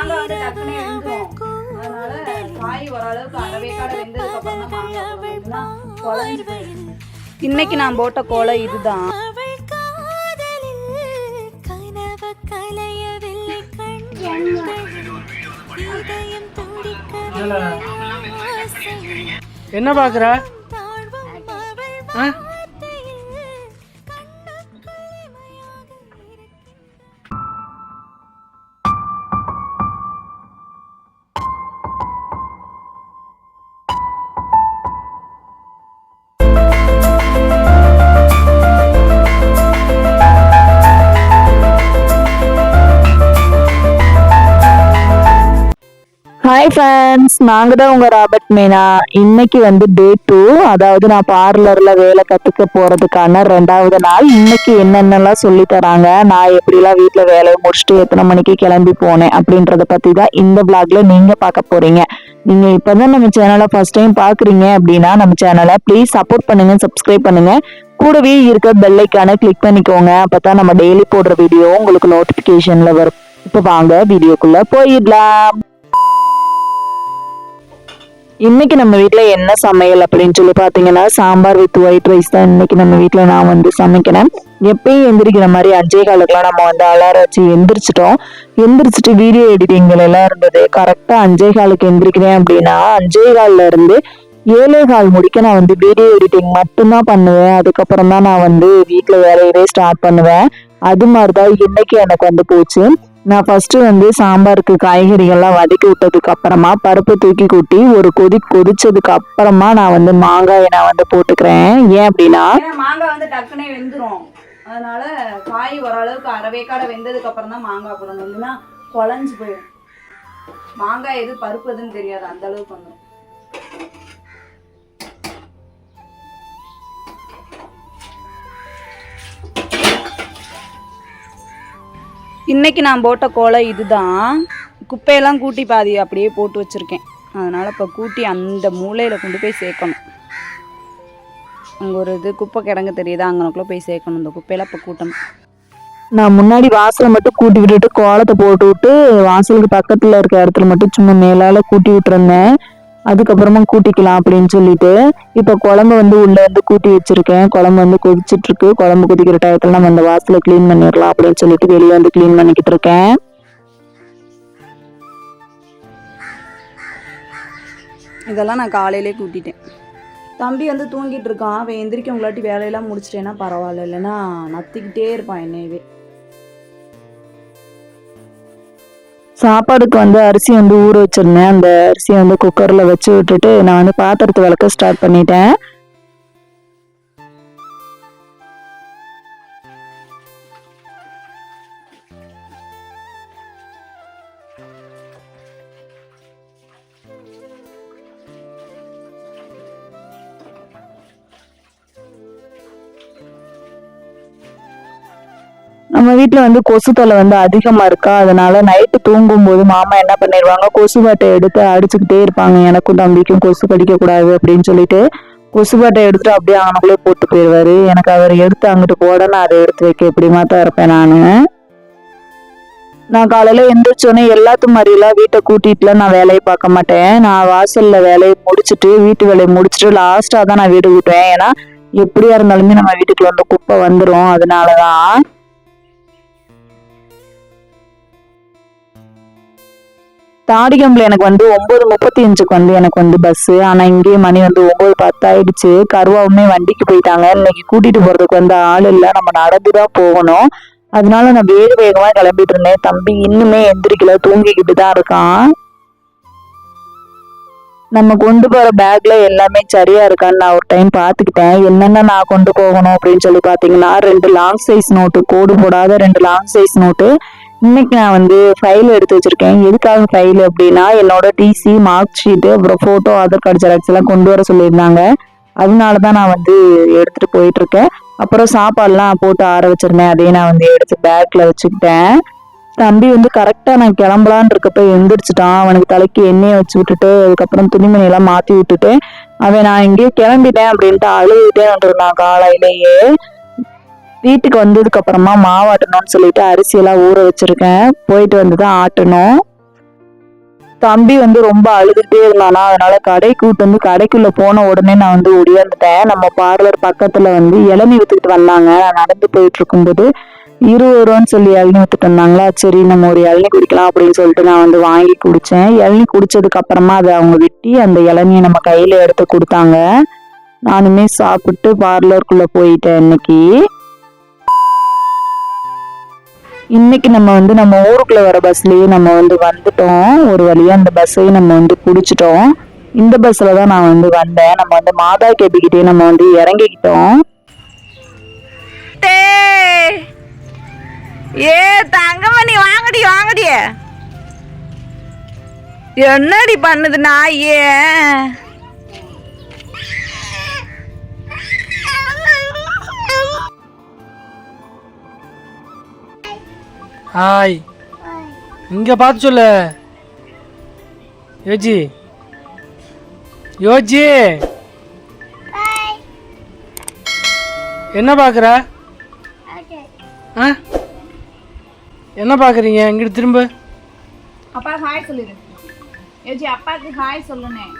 மாங்காய் வந்து டக்குனே வெந்துரும் அதனால காய் ஓரளவுக்கு அறவே கடை வெந்ததுக்கு அப்புறம் தான் மாங்காய் போடணும்னா குழஞ்சு போயிடும் இன்னைக்கு நான் போட்ட கோலை இதுதான். அவள் காதலில் ஹாய் ஃப்ரெண்ட்ஸ் நாங்கள் தான் உங்கள் ராபர்ட் மீனா இன்னைக்கு வந்து டே டூ அதாவது நான் பார்லரில் வேலை கற்றுக்க போகிறதுக்கான ரெண்டாவது நாள். இன்னைக்கு என்னென்னலாம் சொல்லி தராங்க? நான் எப்படிலாம் வீட்டில் வேலையை முடிச்சுட்டு எத்தனை மணிக்கு கிளம்பி போனேன் அப்படின்றத பற்றி தான் இந்த பிளாக்ல நீங்கள் பார்க்க போகிறீங்க நீங்கள் இப்போ தான் நம்ம சேனலை ஃபர்ஸ்ட் டைம் பார்க்குறீங்க அப்படின்னா நம்ம சேனலை ப்ளீஸ் சப்போர்ட் பண்ணுங்க சப்ஸ்கிரைப் பண்ணுங்க. கூடவே இருக்க பெல்லைக்கான கிளிக் பண்ணிக்கோங்க. அப்போ தான் நம்ம டெய்லி போடுற வீடியோ உங்களுக்கு நோட்டிஃபிகேஷனில் வரும். இப்போ வாங்க வீடியோக்குள்ளே போயிடலாம். இன்னைக்கு நம்ம வீட்டில் என்ன சமையல் அப்படின்னு சொல்லி பார்த்தீங்கன்னா சாம்பார் வித் ஒயிட் ரைஸ் தான் இன்னைக்கு நம்ம வீட்டில் நான் வந்து சமைக்கிறேன். எப்பயும் எந்திரிக்கிற மாதிரி அஞ்சே காலுக்குலாம் நம்ம வந்து அலாரம் வச்சு எந்திரிச்சிட்டோம். எந்திரிச்சிட்டு வீடியோ எடிட்டிங்கள் எல்லாம் இருந்தது. கரெக்டாக அஞ்சே காலுக்கு எந்திரிக்கிறேன் அப்படின்னா அஞ்சே காலில் இருந்து ஏழே கால் முடிக்க நான் வந்து வீடியோ எடிட்டிங் மட்டும்தான் பண்ணுவேன். அதுக்கப்புறம் தான் நான் வந்து வீட்டில் வேலையவே ஸ்டார்ட் பண்ணுவேன். அது மாதிரி தான் இன்னைக்கு எனக்கு வந்து போச்சு. நான் ஃபஸ்ட்டு வந்து சாம்பாருக்கு காய்கறிகள்லாம் வதக்கி விட்டதுக்கு அப்புறமா பருப்பு தூக்கி கொட்டி ஒரு கொதி கொதிச்சதுக்கு அப்புறமா நான் வந்து மாங்காயை நான் வந்து போட்டுக்கிறேன். ஏன் அப்படின்னா மாங்காய் வந்து டக்குனே வெந்துரும். அதனால காய் ஓரளவுக்கு அறவே வெந்ததுக்கு அப்புறம் தான் மாங்காய் போடணும் இல்லைன்னா குழஞ்சு போயிடும். மாங்காய் எது பருப்பு எதுன்னு தெரியாது அந்த அளவுக்கு வந்துடும் இன்றைக்கி நான் போட்ட கோலம் இதுதான். குப்பையெல்லாம் கூட்டி பாதி அப்படியே போட்டு வச்சுருக்கேன். அதனால் இப்போ கூட்டி அந்த மூலையில் கொண்டு போய் சேர்க்கணும். அங்கே ஒரு இது குப்பை கிடங்கு தெரியுதா? அங்கனக்குள்ளே போய் சேர்க்கணும். இந்த குப்பையெல்லாம் இப்போ கூட்டணும். நான் முன்னாடி வாசலை மட்டும் கூட்டி விட்டுட்டு கோலத்தை போட்டு விட்டு வாசலுக்கு பக்கத்தில் இருக்க இடத்துல மட்டும் சும்மா மேலால் கூட்டி விட்டுருந்தேன். அதுக்கப்புறமா கூட்டிக்கலாம் அப்படின்னு சொல்லிட்டு இப்போ குழம்பு வந்து உள்ளே வந்து கூட்டி வச்சிருக்கேன். குழம்பு வந்து கொதிச்சுட்டு இருக்கு குழம்பு கொதிக்கிற டயத்தில் நம்ம அந்த வாசலை க்ளீன் பண்ணிடலாம் அப்படின்னு சொல்லிட்டு வெளியே வந்து க்ளீன் பண்ணிக்கிட்டு இருக்கேன். இதெல்லாம் நான் காலையிலே கூட்டிட்டேன். தம்பி வந்து தூங்கிட்டு இருக்கான். அவன் எந்திரிக்க உங்களாட்டி வேலையெல்லாம் முடிச்சிட்டேன்னா பரவாயில்ல. இல்லைன்னா நத்திக்கிட்டே இருப்பான் என்னையவே. சாப்பாடுக்கு வந்து அரிசி வந்து ஊற வச்சிருந்தேன். அந்த அரிசியை வந்து குக்கர்ல வச்சு விட்டுட்டு நான் வந்து பாத்திரத்தை விளக்க ஸ்டார்ட் பண்ணிட்டேன். நம்ம வீட்டில் வந்து கொசு தொலை வந்து அதிகமா இருக்கா? அதனால நைட்டு தூங்கும்போது மாமா என்ன பண்ணிடுவாங்க கொசுபாட்டை எடுத்து அடிச்சுக்கிட்டே இருப்பாங்க. எனக்கும் தம்பிக்கும் கொசு கடிக்க கூடாது அப்படின்னு சொல்லிட்டு கொசுபாட்டை எடுத்துட்டு அப்படியே அவனுக்குள்ளே போட்டு போயிடுவாரு. எனக்கு அவர் எடுத்து அங்கிட்டு போட நான் அதை எடுத்து வைக்க இப்படிமா தான் இருப்பேன் நானு. நான் காலையில எந்திரிச்சோன்னே எல்லாத்து மாதிரிலாம் வீட்டை கூட்டிட்டுலாம் நான் வேலையை பார்க்க மாட்டேன். நான் வாசல்ல வேலையை முடிச்சுட்டு வீட்டு வேலையை முடிச்சுட்டு லாஸ்டா தான் நான் வீடு கூட்டுவேன். ஏன்னா எப்படியா இருந்தாலுமே நம்ம வீட்டுக்குள்ள வந்து குப்பை வந்துடும் அதனாலதான் தாடிகம்பல எனக்கு வந்து ஒன்பது முப்பத்தி அஞ்சுக்கு வந்து எனக்கு வந்து பஸ்ஸு ஆனால் இங்கேயே மணி வந்து ஒம்பது பத்து ஆயிடுச்சு கருவாவுமே வண்டிக்கு போயிட்டாங்க. இன்னைக்கு கூட்டிட்டு போறதுக்கு வந்து ஆள் இல்லை. நம்ம நடந்துதான் போகணும். அதனால நான் வேக வேகமாக கிளம்பிட்டு இருந்தேன். தம்பி இன்னுமே எந்திரிக்கல. தூங்கிக்கிட்டு தான் இருக்கான். நம்ம கொண்டு போற பேக்ல எல்லாமே சரியா இருக்கான்னு நான் ஒரு டைம் பாத்துக்கிட்டேன் என்னென்ன நான் கொண்டு போகணும் அப்படின்னு சொல்லி பாத்தீங்கன்னா ரெண்டு லாங் சைஸ் நோட்டு கோடு போடாத ரெண்டு லாங் சைஸ் நோட்டு இன்னைக்கு நான் வந்து ஃபைல் எடுத்து வச்சிருக்கேன். எதுக்காக ஃபைல் அப்படின்னா என்னோட டிசி மார்க் ஷீட்டு அப்புறம் ஃபோட்டோ ஆதார் கார்டு ஜெராக்ஸ் எல்லாம் கொண்டு வர சொல்லியிருந்தாங்க. அதனால தான் நான் வந்து எடுத்துட்டு போயிட்டு இருக்கேன் அப்புறம் சாப்பாடுலாம் போட்டு ஆற வச்சிருந்தேன். அதையும் நான் வந்து எடுத்து பேக்கில் வச்சுக்கிட்டேன். தம்பி வந்து கரெக்டாக நான் கிளம்பலான் இருக்கப்ப எழுந்திரிச்சிட்டான் அவனுக்கு தலைக்கு எண்ணெயை வச்சு விட்டுட்டு அதுக்கப்புறம் துணிமணியெல்லாம் மாற்றி விட்டுட்டு அவன் நான் எங்கேயோ கிளம்பிட்டேன் அப்படின்ட்டு அழுதுட்டே வந்துருந்தான் காலையிலேயே. வீட்டுக்கு வந்ததுக்கு அப்புறமா மாவாட்டணும்னு சொல்லிட்டு அரிசி எல்லாம் ஊற வச்சிருக்கேன். போயிட்டு வந்து தான் ஆட்டணும். தம்பி வந்து ரொம்ப அழுதுகிட்டே இருந்தானா அதனால கடை கூட்டு வந்து கடைக்குள்ள போன உடனே நான் வந்து ஒடியாந்துட்டேன் நம்ம பார்லர் பக்கத்துல வந்து இளநீ வித்துக்கிட்டு வந்தாங்க. நான் நடந்து போயிட்டு இருக்கும்போது இருபது ரூபான்னு சொல்லி இளநீ வித்துட்டு வந்தாங்களா? சரி நம்ம ஒரு இளநீ குடிக்கலாம் அப்படின்னு சொல்லிட்டு நான் வந்து வாங்கி குடிச்சேன். இளநி குடிச்சதுக்கு அப்புறமா அதை அவங்க வெட்டி அந்த இளநியை நம்ம கையில எடுத்து கொடுத்தாங்க. நானுமே சாப்பிட்டு பார்லருக்குள்ள போயிட்டேன் இன்னைக்கு. இன்னைக்கு நம்ம வந்து நம்ம ஊருக்குள்ள வர பஸ்லயே நம்ம வந்து வந்துட்டோம். ஒரு வழியா அந்த பஸ்ஸையும் நம்ம வந்து பிடிச்சிட்டோம். இந்த பஸ்ல தான் நான் வந்து வந்தேன். நம்ம வந்து மாதா கேபிக்கிட்டே நம்ம வந்து இறங்கிக்கிட்டோம். ஏ தங்கமணி வாங்கடி வாங்கடி. என்னடி பண்ணுது நாயே ஹாய். இங்கே பார்த்து சொல்லு. யோஜி. யோஜி. என்ன பார்க்குற? ஆ? என்ன பார்க்குறீங்க? இங்கிட்டு திரும்ப. அப்பா ஹாய் சொல்லிடு. யோஜி அப்பாவுக்கு ஹாய் சொல்லுனேன்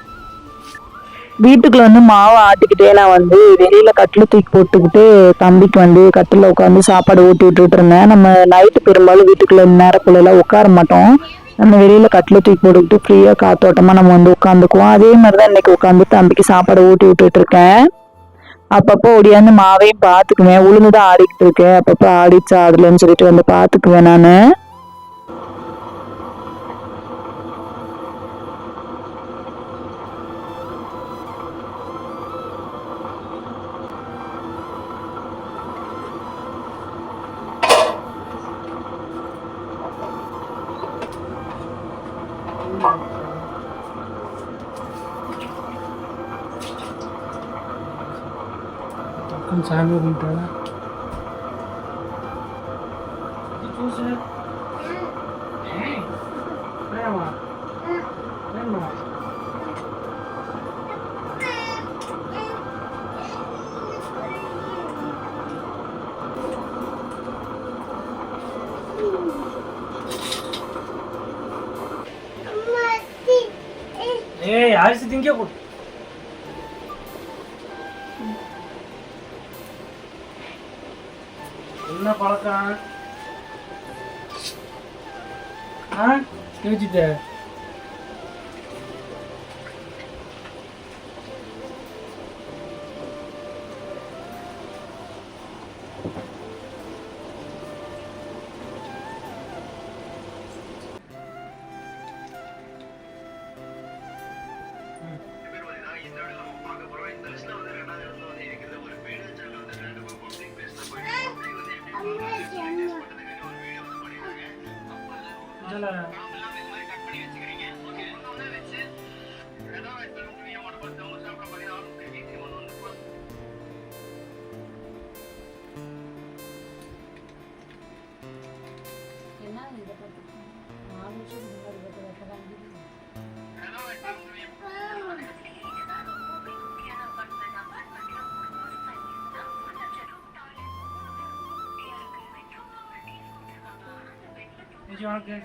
வீட்டுக்குள்ள வந்து மாவை ஆட்டிக்கிட்டே நான் வந்து வெளியில கட்டில் தூக்கி போட்டுக்கிட்டு தம்பிக்கு வந்து கட்டில் உட்காந்து சாப்பாடு ஊட்டி விட்டுட்டு இருந்தேன். நம்ம நைட்டு பெரும்பாலும் வீட்டுக்குள்ள நேரக்குள்ளெல்லாம் உட்கார மாட்டோம். நம்ம வெளியில கட்டில் தூக்கி போட்டுக்கிட்டு ஃப்ரீயா காத்தோட்டமா நம்ம வந்து உட்காந்துக்குவோம். அதே மாதிரிதான் இன்னைக்கு உட்காந்து தம்பிக்கு சாப்பாடு ஊட்டி விட்டுட்டு இருக்கேன். அப்பப்போ ஒடியாந்து மாவையும் பார்த்துக்குவேன். உளுந்துதான் ஆடிக்கிட்டு இருக்கேன். அப்பப்போ ஆடிச்சா அதுலன்னு சொல்லிட்டு வந்து பார்த்துக்குவேன் நானு. 그럼 잘 먹은 거야? ஏய் அரிசி திங்க கொடு. என்ன பழக்கம்? ஆ? யோசித்த Eci arkadaş.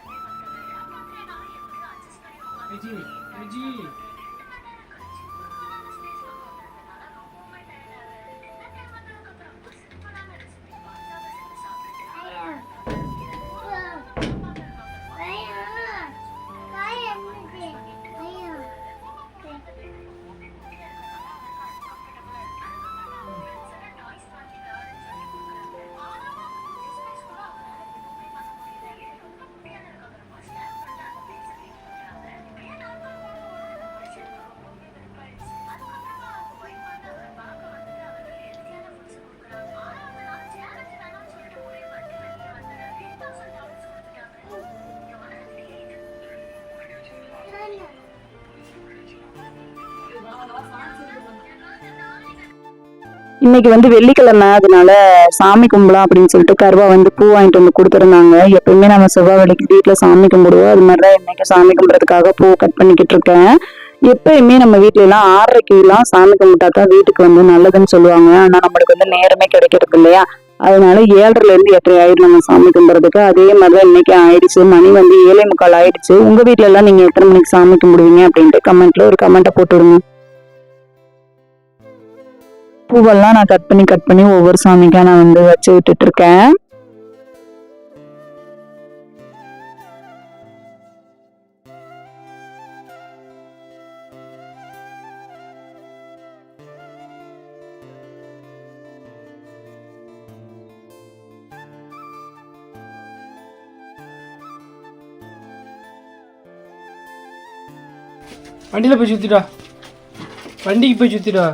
Eci, Eci. இன்னைக்கு வந்து வெள்ளிக்கிழமை அதனால சாமி கும்பலாம் அப்படின்னு சொல்லிட்டு கருவா வந்து பூ வாங்கிட்டு வந்து கொடுத்துருந்தாங்க. எப்பயுமே நம்ம செவ்வாய் வெள்ளிக்கு வீட்டில் சாமி கும்பிடுவோம். அது மாதிரி தான் இன்னைக்கு சாமி கும்பிட்றதுக்காக பூ கட் பண்ணிக்கிட்டு இருக்கேன். எப்பயுமே நம்ம வீட்ல எல்லாம் ஆறரைக்கு எல்லாம் சாமி கும்பிட்டா தான் வீட்டுக்கு வந்து நல்லதுன்னு சொல்லுவாங்க. ஆனா நம்மளுக்கு வந்து நேரமே கிடைக்கிறது இல்லையா? அதனால ஏழரைல இருந்து எட்டரை ஆயிடும் நம்ம சாமி கும்பிட்றதுக்கு. அதே மாதிரி தான் இன்னைக்கு ஆயிடுச்சு. மணி வந்து ஏழை முக்கால் ஆயிடுச்சு. உங்க வீட்டுல எல்லாம் நீங்க எத்தனை மணிக்கு சாமி கும்பிடுவீங்க அப்படின்ட்டு கமெண்ட்ல ஒரு கமெண்ட்டை போட்டுருங்க. பூவெல்லாம் நான் கட் பண்ணி கட் பண்ணி ஒவ்வொரு சாமிக்கா நான் வந்து வச்சு விட்டுட்டு இருக்கேன் வண்டியில் போய் சுற்றிடா வண்டிக்கு போய் சுற்றிடா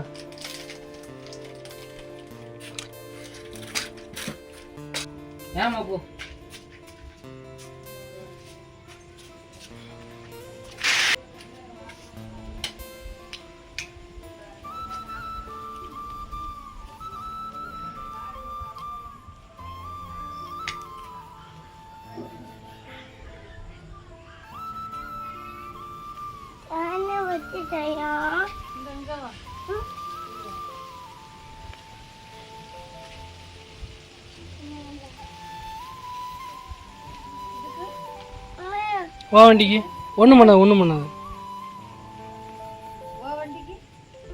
வா வண்டிக்கு. ஒன்றும் பண்ணாது ஒன்றும் பண்ணாது.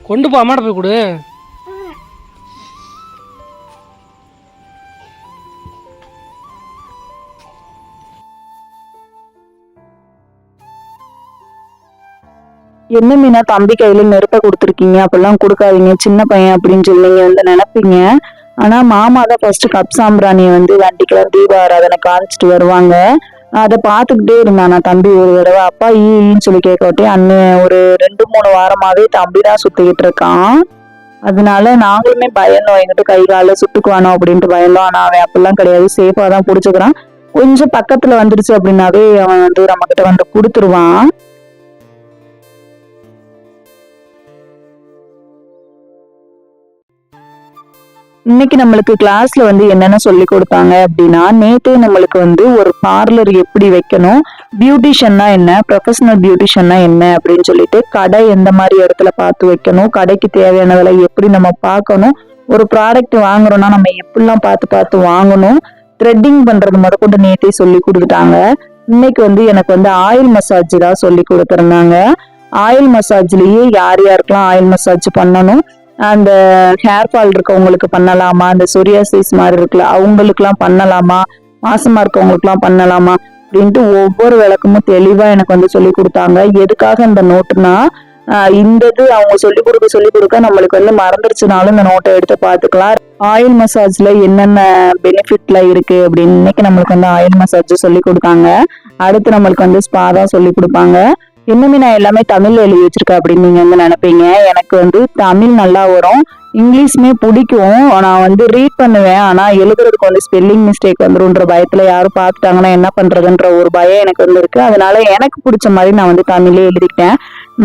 கொண்டு போ அம்மாட்ட போய் கொடு. என்ன மீனா தம்பி கையில நெருப்ப கொடுத்துருக்கீங்க? அப்படிலாம் கொடுக்காதீங்க. சின்ன பையன் அப்படின்னு சொல்லி நீங்க வந்து நினைப்பீங்க. ஆனா மாமா தான் ஃபர்ஸ்ட் கப் சாம்பிராணியை வந்து வண்டிக்கெல்லாம் தீப ஆராதனை காமிச்சிட்டு வருவாங்க. அதை பார்த்துக்கிட்டே இருந்தான் நான் தம்பி ஒரு தடவை. அப்பா ஈன்னு சொல்லி கேட்கட்டே அண்ணன் ஒரு ரெண்டு மூணு வாரமாவே தம்பி தான் சுத்திக்கிட்டு இருக்கான். அதனால நாங்களுமே பயந்தோம். எங்கிட்ட கை கால சுட்டுக்குவானோ அப்படின்ட்டு பயந்தோம். ஆனா அவன் அப்படிலாம் கிடையாது. சேஃபா தான் பிடிச்சிக்கிறான். கொஞ்சம் பக்கத்துல வந்துருச்சு அப்படின்னாவே அவன் வந்து நம்ம கிட்ட வந்து கொடுத்துருவான். இன்னைக்கு நம்மளுக்கு கிளாஸ்ல வந்து என்னென்ன சொல்லி கொடுத்தாங்க அப்படின்னா நேத்தே நம்மளுக்கு வந்து ஒரு பார்லர் எப்படி வைக்கணும் பியூட்டிஷியன்னா என்ன ப்ரொஃபஷனல் பியூட்டிஷியன்னா என்ன அப்படின்னு சொல்லிட்டு கடை எந்த மாதிரி இடத்துல பார்த்து வைக்கணும் கடைக்கு தேவையானதெல்லாம் எப்படி நம்ம பார்க்கணும் ஒரு ப்ராடக்ட் வாங்குறோம்னா நம்ம எப்படிலாம் பார்த்து பார்த்து வாங்கணும் த்ரெட்டிங் பண்றது முதற்கொண்டு நேத்தே சொல்லி கொடுத்துட்டாங்க. இன்னைக்கு வந்து எனக்கு வந்து ஆயில் மசாஜ் தான் சொல்லி கொடுத்துருந்தாங்க. ஆயில் மசாஜ்லயே யார் யாருக்கெல்லாம் ஆயில் மசாஜ் பண்ணணும் அந்த ஹேர் ஃபால் இருக்கவங்களுக்கு பண்ணலாமா? அந்த சொரியாசிஸ் மாதிரி இருக்குல்ல அவங்களுக்குலாம் பண்ணலாமா? மாசமா இருக்கவங்களுக்குலாம் பண்ணலாமா? அப்படின்ட்டு ஒவ்வொரு விளக்கமும் தெளிவா எனக்கு வந்து சொல்லி கொடுத்தாங்க. எதுக்காக இந்த நோட்டுனா இந்த இது அவங்க சொல்லி கொடுக்க சொல்லி கொடுக்க நம்மளுக்கு வந்து மறந்துருச்சுனாலும் இந்த நோட்டை எடுத்து பார்த்துக்கலாம். ஆயில் மசாஜ்ல என்னென்ன பெனிஃபிட்ல இருக்கு அப்படின்னு இன்னைக்கு நம்மளுக்கு வந்து ஆயில் மசாஜ் சொல்லி கொடுத்தாங்க. அடுத்து நம்மளுக்கு வந்து ஸ்பா தான் சொல்லி கொடுப்பாங்க. இன்னுமே நான் எல்லாமே தமிழ்ல எழுதி வச்சிருக்கேன் அப்படின்னு நீங்க வந்து நினைப்பீங்க. எனக்கு வந்து தமிழ் நல்லா வரும். இங்கிலீஷ்மே பிடிக்கும். நான் வந்து ரீட் பண்ணுவேன். ஆனா எழுதுறதுக்கு வந்து ஸ்பெல்லிங் மிஸ்டேக் வந்துருன்ற பயத்துல யாரும் பார்த்துட்டாங்கன்னா என்ன பண்றதுன்ற ஒரு பயம் எனக்கு வந்து இருக்கு. அதனால எனக்கு பிடிச்ச மாதிரி நான் வந்து தமிழே எழுதிக்கிட்டேன்.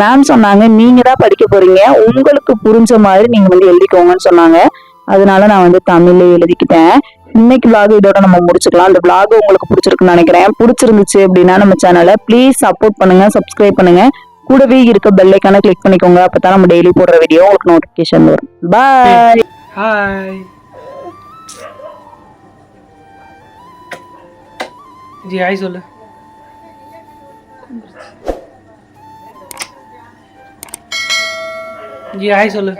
மேம் சொன்னாங்க நீங்க தான் படிக்க போறீங்க. உங்களுக்கு புரிஞ்ச மாதிரி நீங்க வந்து எழுதிக்கோங்கன்னு சொன்னாங்க. அதனால நான் வந்து தமிழே எழுதிக்கிட்டேன். இன்னைக்கு விளாக் இதோட நம்ம முடிச்சுக்கலாம். அந்த விளாக் உங்களுக்கு பிடிச்சிருக்குன்னு நினைக்கிறேன். பிடிச்சிருந்துச்சு அப்படின்னா நம்ம சேனலை ப்ளீஸ் சப்போர்ட் பண்ணுங்க சப்ஸ்கிரைப் பண்ணுங்க. கூடவே இருக்க பெல்லைக்கான கிளிக் பண்ணிக்கோங்க. அப்பதான் நம்ம டெய்லி போடுற வீடியோ உங்களுக்கு நோட்டிபிகேஷன் வரும். பாய் ஹாய் ஜி ஹாய் சொல்லு. ஜி ஹாய் சொல்லு.